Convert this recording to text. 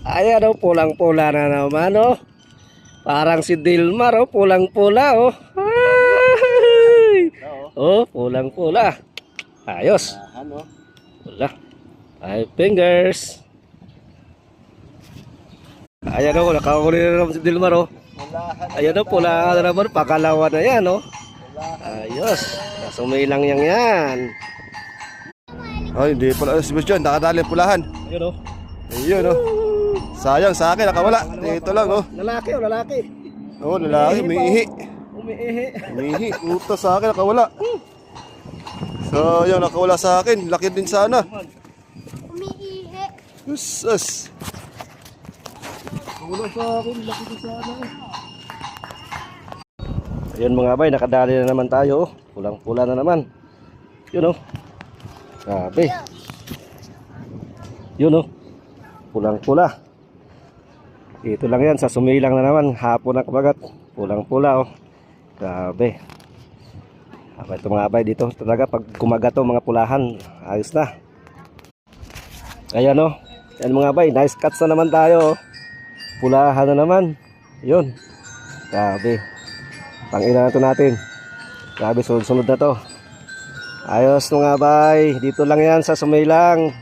Ayan oh, pulang-pula na naman oh. Parang si Dilmar oh, pulang-pula oh. Ay! Oh, pulang-pula. Ayos. Ano? Wala. Five fingers. Ayan oh, nakahuli na naman si Dilmar oh. Ayan oh, pula na naman. Pakalawa na yan oh. Ayos. Sumilang yang yan. Ay, hindi pala. Si Sebastian, nakadali ang pulahan. Ayun oh. Ayun, oh. Sayang sa akin, nakawala. Dito lang, oh. Lalaki oh, lalaki. Oh, lalaki, umiihi. Umiihi. Umiihi. Uta sa akin, nakawala. Sayang, nakawala sa akin. Laki din sana. Umiihi. Sus, Wala sa akin, laki ko sana eh. Ayun mga bay, nakadali na naman tayo. oh. Pulang-pula na naman. Yun oh. Grabe. Yun oh. Pulang-pula. Ito lang yan, sa sumilang na naman. Hapon na kabagat. Pulang-pula oh. Grabe. Aba, ito mga bay dito. Talaga pag kumagat to mga pulahan, ayos na. Ayan oh. Yan mga bay, nice cuts na naman tayo oh. Pulahan na naman. Yun. Grabe. Pangina na to natin. Grabe, sunod-sunod na to. Ayos mga bay. Dito lang yan sa Sumaylang.